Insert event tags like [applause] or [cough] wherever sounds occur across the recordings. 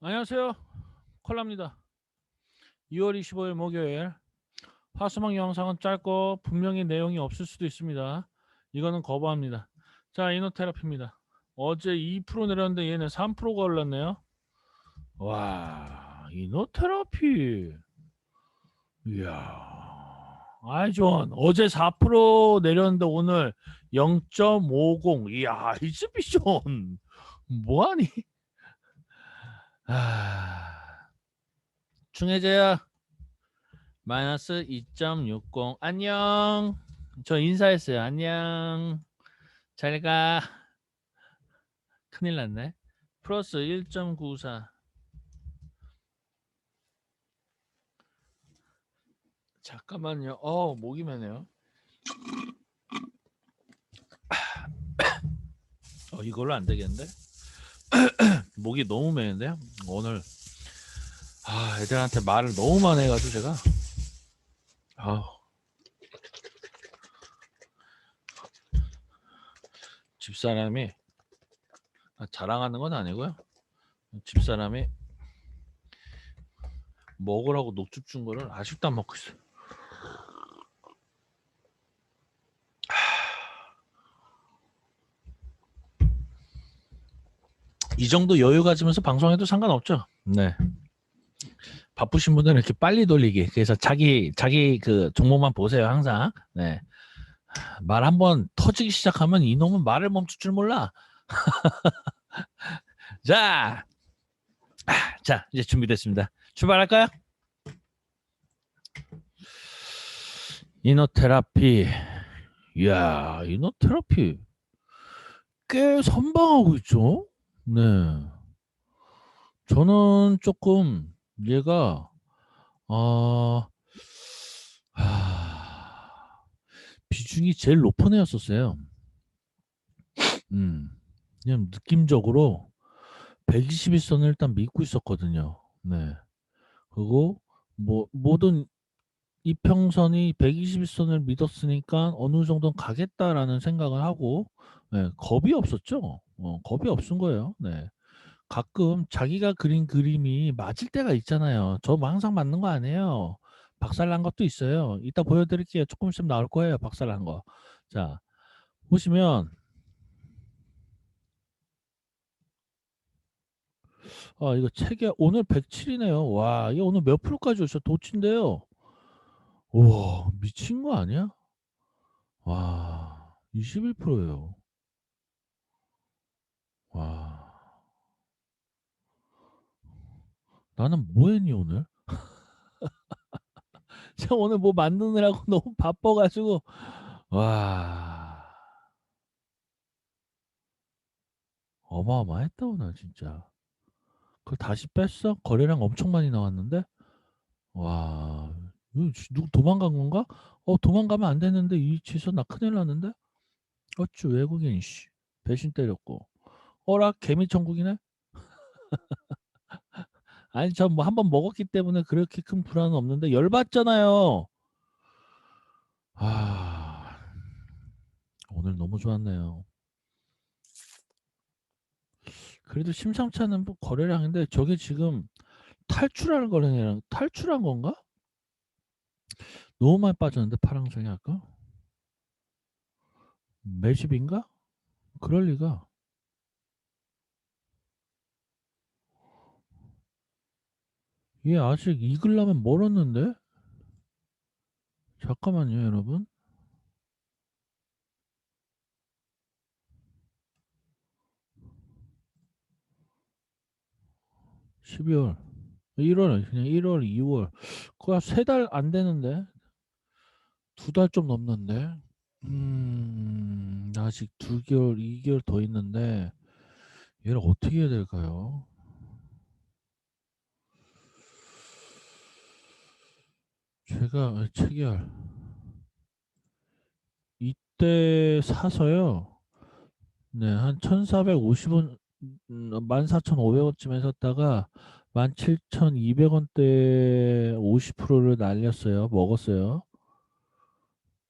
안녕하세요. 콜라입니다. 2월 25일 목요일 화수목 영상은 짧고 분명히 내용이 없을 수도 있습니다. 이거는 거부합니다. 자, 이노테라피입니다. 어제 2% 내렸는데 얘는 3%가 올랐네요. 와, 이노테라피. 이야. 아이 좋은. 어제 4% 내렸는데 오늘 0.50. 이야, 이즈비션. 뭐하니? 아, 중해제야 마이너스 2.60 안녕. 저 인사했어요. 안녕. 잘가. 큰일 났네. 플러스 1.94 잠깐만요. 어 목이 메네요. [coughs] 어 이걸로 안 되겠는데 목이 너무 메는데요. 오늘 아 애들한테 말을 너무 많이 해가지고 제가 아 집사람이 아, 자랑하는 건 아니고요. 집사람이 먹으라고 녹즙 준 거를 아직도 안 먹고 있어요. 이 정도 여유 가지면서 방송해도 상관없죠. 네. 바쁘신 분들은 이렇게 빨리 돌리기. 그래서 자기 자기 그 종목만 보세요 항상. 네. 말 한번 터지기 시작하면 이놈은 말을 멈출 줄 몰라. [laughs] 자, 자 이제 준비됐습니다. 출발할까요? 이노테라피. 이야, 이노테라피 꽤 선방하고 있죠. 네. 저는 조금 얘가 어 하, 비중이 제일 높은 애였었어요. 음. 그냥 느낌적으로 121 선을 일단 믿고 있었거든요. 네. 그리고 뭐 모든 이평선이 121선을 믿었으니까 어느 정도는 가겠다라는 생각을 하고 네, 겁이 없었죠. 어, 겁이 없은 거예요. 네. 가끔 자기가 그린 그림이 맞을 때가 있잖아요. 저뭐 항상 맞는 거 아니에요. 박살난 것도 있어요. 이따 보여드릴게요. 조금 있으면 나올 거예요. 박살난 거. 자, 보시면 아, 이거 책에 오늘 107이네요. 와, 이게 오늘 몇 프로까지 오셨 도치인데요. 우와, 미친 거 아니야? 와, 21%예요. 와. 나는 뭐 했니 오늘? [laughs] 제가 오늘 뭐 만드느라고 [laughs] 너무 바빠 가지고 와. 어마어마했다 오늘 진짜. 그걸 다시 뺐어? 거래량 엄청 많이 나왔는데? 와. 누구 도망간 건가? 어 도망가면 안 되는데 이 위치에서 나 큰일 났는데? 어쭈 외국인 씨. 배신 때렸고. 어라 개미 천국이네? [laughs] 아니 전 뭐 한 번 먹었기 때문에 그렇게 큰 불안은 없는데 열받잖아요. 아. 오늘 너무 좋았네요. 그래도 뭐 거래량인데 저게 지금 탈출하는 거래량 탈출한 건가? 너무 많이 빠졌는데 파랑송이 아까? 매집인가? 그럴 리가. 얘 아직 익으려면 멀었는데? 잠깐만요, 여러분. (12월) 1월 그냥 1월 2월 그거 세달 안 되는데 두 달 좀 넘는데 음 아직 두 개월 2개월 더 있는데 얘를 어떻게 해야 될까요? 제가 체결 이때 사서요. 네, 한 1,450원, 음, 14,500원쯤에 샀다가 17,200원대 50%를 날렸어요. 먹었어요.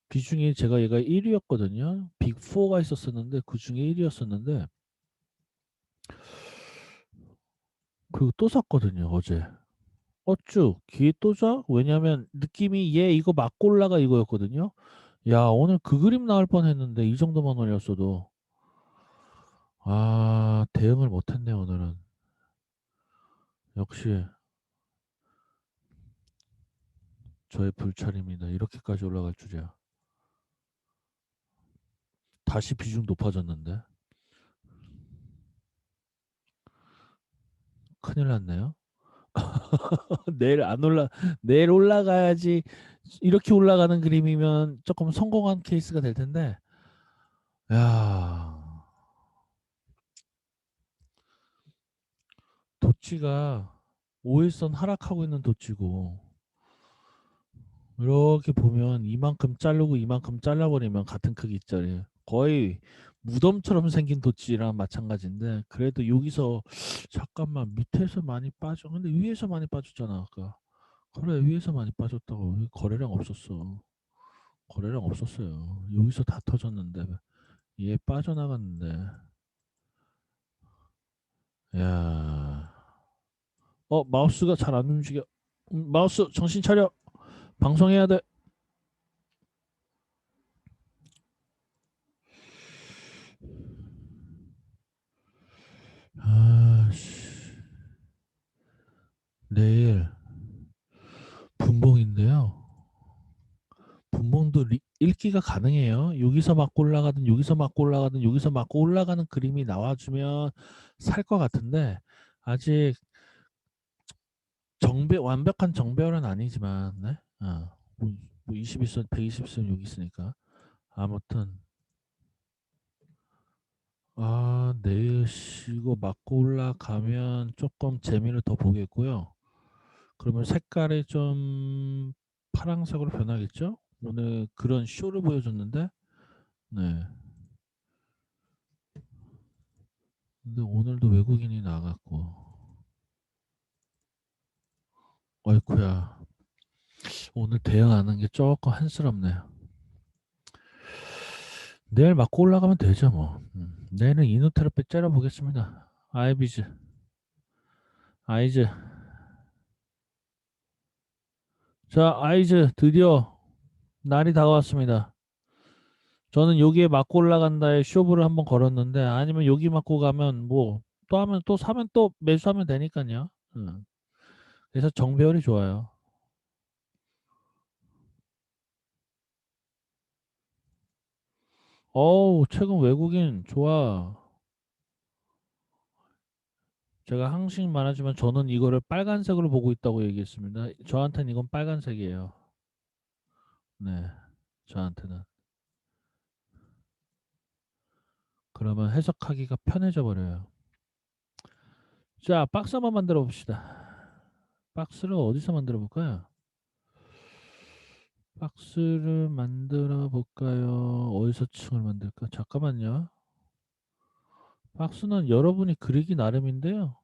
비중이 제가 얘가 1위였거든요. 빅4가 있었었는데 그 중에 1위였었는데 그리고 또 샀거든요 어제. 어쭈 기회 또 자? 왜냐면 느낌이 얘 이거 맞고 올라가 이거였거든요. 야 오늘 그 그림 나올 뻔했는데 이 정도만 올렸어도. 아 대응을 못했네 오늘은. 역시 저의 불찰입니다. 이렇게까지 올라갈 줄이야. 다시 비중 높아졌는데. 큰일 났네요. [laughs] 내일 안 올라 내일 올라가야지 이렇게 올라가는 그림이면 조금 성공한 케이스가 될 텐데. 야. 도치가 5일선 하락하고 있는 도치고 이렇게 보면 이만큼 자르고 이만큼 잘라버리면 같은 크기짜리 거의 무덤처럼 생긴 도치랑 마찬가지인데 그래도 여기서 잠깐만 밑에서 많이 빠져 근데 위에서 많이 빠졌잖아 아까. 그래 위에서 많이 빠졌다고. 거래량 없었어. 거래량 없었어요. 여기서 다 터졌는데. 얘 빠져나갔는데. 야. 어 마우스가 잘 안 움직여. 음, 마우스 정신 차려. 방송해야 돼. 아씨. 내일 분봉인데요. 분봉도 리- 읽기가 가능해요. 여기서 맞고 올라가든 여기서 맞고 올라가든 여기서 맞고 올라가는 그림이 나와주면 살 것 같은데 아직 정배 완벽한 정배열은 아니지만 네? 어, 뭐, 뭐 21선 120선 여기 있으니까. 아무튼. 아 내일 씨, 이거 맞고 올라가면 조금 재미를 더 보겠고요. 그러면 색깔이 좀 파랑색으로 변하겠죠? 오늘 그런 쇼를 보여줬는데? 네. 근데 오늘도 외국인이 나갔고 어이쿠야 오늘 대응하는 게 조금 한스럽네요. 내일 맞고 올라가면 되죠 뭐. 음, 내일은 이누테라피 째려보겠습니다. 아이비즈, 아이즈. 자, 아이즈 드디어 날이 다가왔습니다. 저는 여기에 맞고 올라간다에 쇼부를 한번 걸었는데 아니면 여기 맞고 가면 뭐 또 하면 또 사면 또 매수하면 되니까요. 음. 그래서 정배열이 좋아요. 어우 최근 외국인 좋아. 제가 항상 말하지만 저는 이거를 빨간색으로 보고 있다고 얘기했습니다. 저한테는 이건 빨간색이에요. 네, 저한테는. 그러면 해석하기가 편해져 버려요. 자, 박스 한번 만들어 봅시다. 박스를 어디서 만들어 볼까요? 박스를 만들어 볼까요? 어디서 층을 만들까? 잠깐만요. 박스는 여러분이 그리기 나름인데요.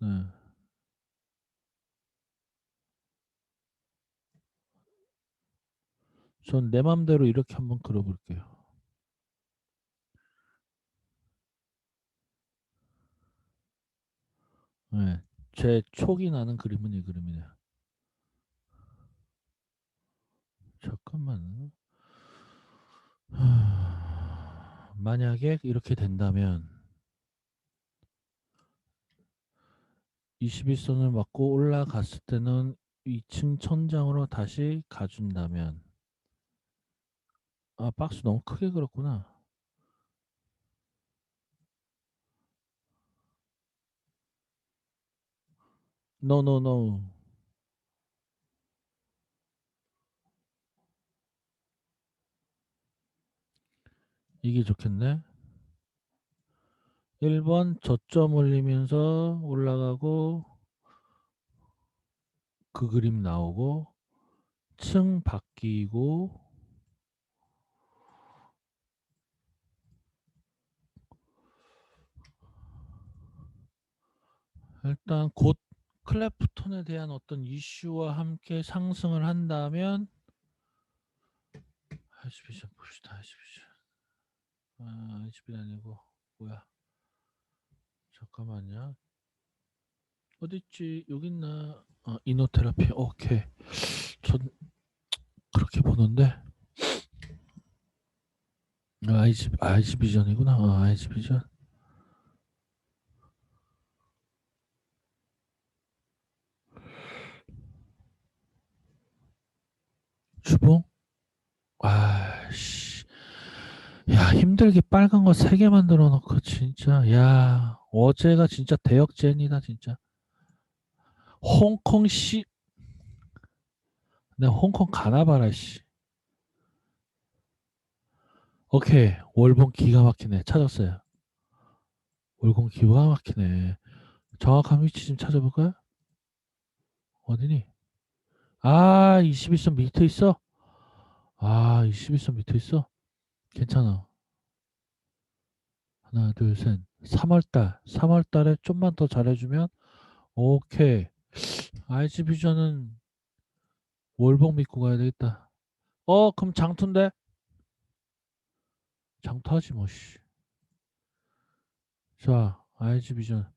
네. 전 내 맘대로 이렇게 한번 그려볼게요. 네. 제 촉이 나는 그림은 이 그림이네요. 잠깐만. 하... [sighs] 만약에 이렇게 된다면 21선을 맞고 올라갔을 때는 2층 천장으로 다시 가준다면 아 박스 너무 크게 그렸구나 no no no. 이게 좋겠네. 1번 저점 올리면서 올라가고 그 그림 나오고 층 바뀌고 일단 곧 클래프톤에 대한 어떤 이슈와 함께 상승을 한다면 하이스피션 봅시다 하이스피션 아 하이스피션 아니고 뭐야 잠깐만요 어딨지? 여기 있나? 아, 이노테라피. 오케이. 전 그렇게 보는데. 아, 아이지 아이지 비전이구나. 아, 아이지 비전. 주봉? 아씨. 야, 힘들게 빨간 거 세 개 만들어 놓고 진짜. 야, 어제가 진짜 대역전이다, 진짜. 홍콩 씨. 내 홍콩 가나 봐라, 씨. 오케이. 월봉 기가 막히네. 찾았어요. 월봉 기가 막히네. 정확한 위치 좀 찾아볼까요? 어디니? 아, 21선 밑에 있어? 아, 21선 밑에 있어? 괜찮아. 하나, 둘, 셋. 3월달. 3월달에 좀만 더 잘해주면, 오케이. IG 비전은 월봉 믿고 가야 되겠다. 어, 그럼 장투인데? 장투하지 뭐, 씨. 자, IG 비전.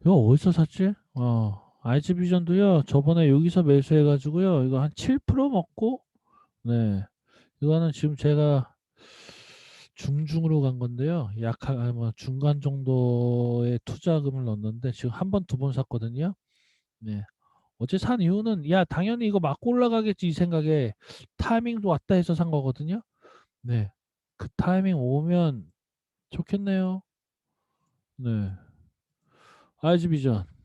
이거 어디서 샀지? 어, IG 비전도요, 저번에 여기서 매수해 가지고요, 이거 한 7% 먹고, 네. 이거는 지금 제가 중중으로 간 건데요. 약한, 아니 뭐 중간 정도의 투자금을 넣었는데, 지금 한 번, 두 번 샀거든요. 네. 어제 산 이유는, 야, 당연히 이거 맞고 올라가겠지, 이 생각에 타이밍도 왔다 해서 산 거거든요. 네. 그 타이밍 오면 좋겠네요. 네. IG 비전.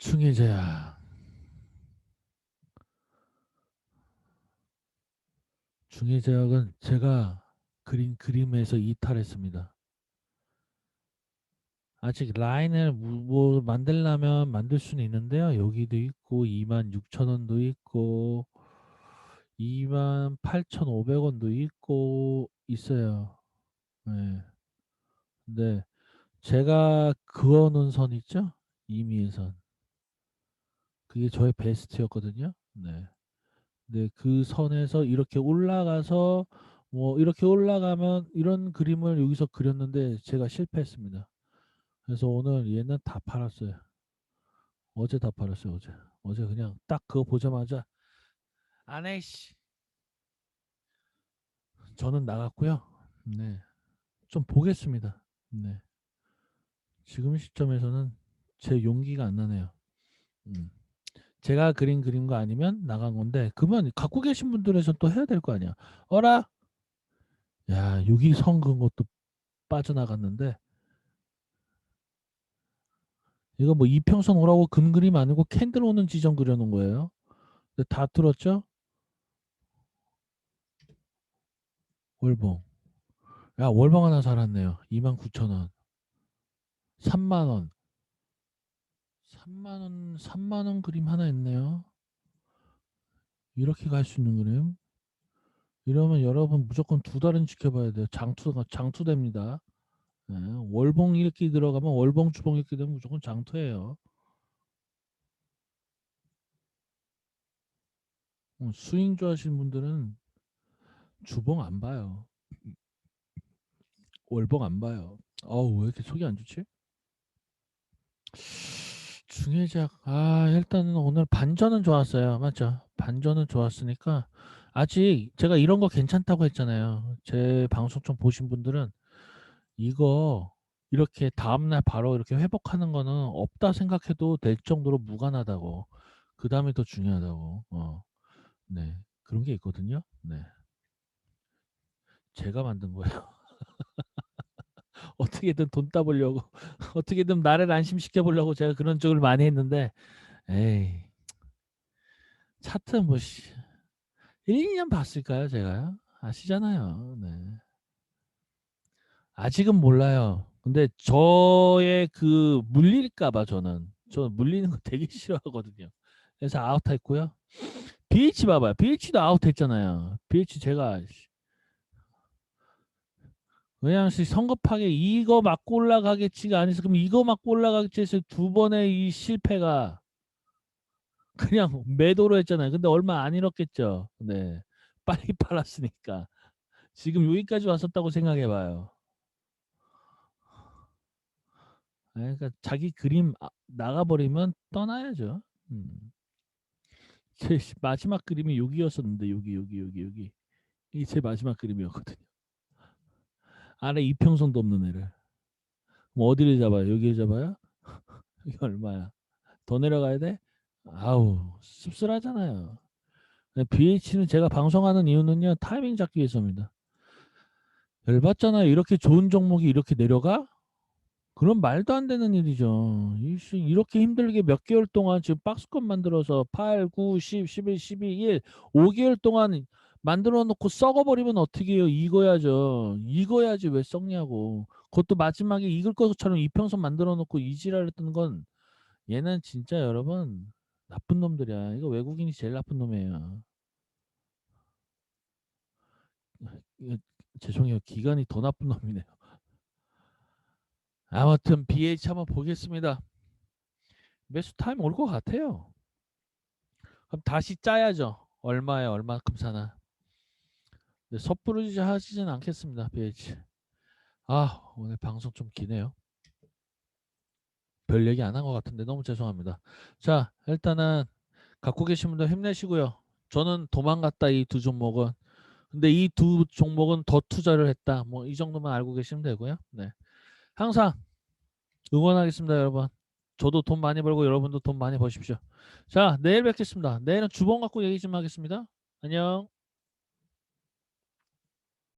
중해제약. 중해제약은 제가 그린 그림에서 이탈했습니다. 아직 라인을 뭐- 뭐 만들려면 만들 수는 있는데요. 여기도 있고 26,000원도 있고 28,500원도 있고 있어요. 네. 근데 제가 그어놓은 선 있죠? 이미의 선. 그게 저의 베스트였거든요. 네. 네, 그 선에서 이렇게 올라가서 뭐 이렇게 올라가면 이런 그림을 여기서 그렸는데 제가 실패했습니다. 그래서 오늘 얘는 다 팔았어요. 어제 다 팔았어요. 어제. 어제 그냥 딱 그거 보자마자 안해 씨. 저는 나갔고요. 네. 좀 보겠습니다. 네. 지금 시점에서는 제 용기가 안 나네요. 음. 제가 그린 거 아니면 나간 건데 그러면 갖고 계신 분들에서 또 해야 될 거 아니야. 어라? 야, 여기 선 그은 것도 빠져나갔는데 이거 뭐 이평선 오라고 금 그림 아니고 캔들 오는 지점 그려놓은 거예요. 근데 다 뚫었죠? 월봉. 야, 월봉 하나 살았네요. 29,000원. 3만원. 3만 원, 3만 원 그림 하나 있네요. 이렇게 갈 수 있는 그림. 이러면 여러분 무조건 두 달은 지켜봐야 돼요. 장투가 장투됩니다. 네, 월봉 이렇게 들어가면 월봉 주봉 이렇게 되면 무조건 장투예요. 어, 스윙 좋아하시는 분들은 주봉 안 봐요. 월봉 안 봐요. 어우 왜 이렇게 속이 안 좋지? 중해작 아 일단은 오늘 반전은 좋았어요. 맞죠? 반전은 좋았으니까 아직 제가 이런 거 괜찮다고 했잖아요. 제 방송 좀 보신 분들은 이거 이렇게 다음날 바로 이렇게 회복하는 거는 없다 생각해도 될 정도로 무관하다고. 그 다음에 더 중요하다고. 어. 네. 그런 게 있거든요. 네. 제가 만든 거예요. [laughs] 어떻게든 돈 따보려고, [laughs] 어떻게든 나를 안심시켜 보려고 제가 그런 쪽을 많이 했는데, 에이. 차트 뭐, 씨. 1, 2년 봤을까요, 제가요? 아시잖아요. 네. 아직은 몰라요. 근데 저의 그 물릴까봐 저는 저 물리는 거 [laughs] 되게 싫어하거든요. 그래서 아웃했고요. BH 봐봐요. BH도 아웃했잖아요. BH 제가 왜냐하면 성급하게 이거 맞고 올라가겠지가 아니서 그럼 이거 맞고 올라가겠지 해서 두 번의 이 실패가 그냥 매도로 했잖아요. 근데 얼마 안 잃었겠죠. 네. 빨리 팔았으니까. 지금 여기까지 왔었다고 생각해 봐요. 그러니까 자기 그림 아 나가 버리면 떠나야죠. 음. 마지막 그림이 여기였었는데 여기, 여기, 여기, 여기. 이게 제 마지막 그림이었거든요. 안에 이평선도 없는 애를. 뭐 어디를 잡아요? 여기를 잡아요? [laughs] 이게 얼마야? 더 내려가야 돼? 아우 씁쓸하잖아요. 네 BH는 제가 방송하는 이유는요. 타이밍 잡기 위해서입니다. 열받잖아요. 이렇게 좋은 종목이 이렇게 내려가? 그럼 말도 안 되는 일이죠. 이렇게 힘들게 몇 개월 동안 지금 박스권 만들어서 8, 9, 10, 11, 12, 1 5 개월 동안 만들어 놓고 썩어 버리면 어떻게 해요? 익어야죠. 익어야지 왜 썩냐고. 그것도 마지막에 익을 것처럼 이평선 만들어 놓고 이 지랄 했던 건 얘는 진짜 여러분 나쁜 놈들이야. 이거 외국인이 제일 나쁜 놈이에요. 이거 죄송해요. 기관이 더 나쁜 놈이네요. 아무튼 BH 한번 보겠습니다. 매수 타임 올 것 같아요. 그럼 다시 짜야죠. 얼마에 얼마큼 사나. 네, 섣부르지 하시진 않겠습니다. BH. 아 오늘 방송 좀 기네요. 별 얘기 안 한 것 같은데 너무 죄송합니다. 자 일단은 갖고 계신 분들 힘내시고요. 저는 도망갔다 이 두 종목은. 근데 이 두 종목은 더 투자를 했다. 뭐 이 정도만 알고 계시면 되고요. 네. 항상 응원하겠습니다, 여러분. 저도 돈 많이 벌고 여러분도 돈 많이 버십시오. 자, 내일 뵙겠습니다. 내일은 주봉 갖고 얘기 좀 하겠습니다. 안녕.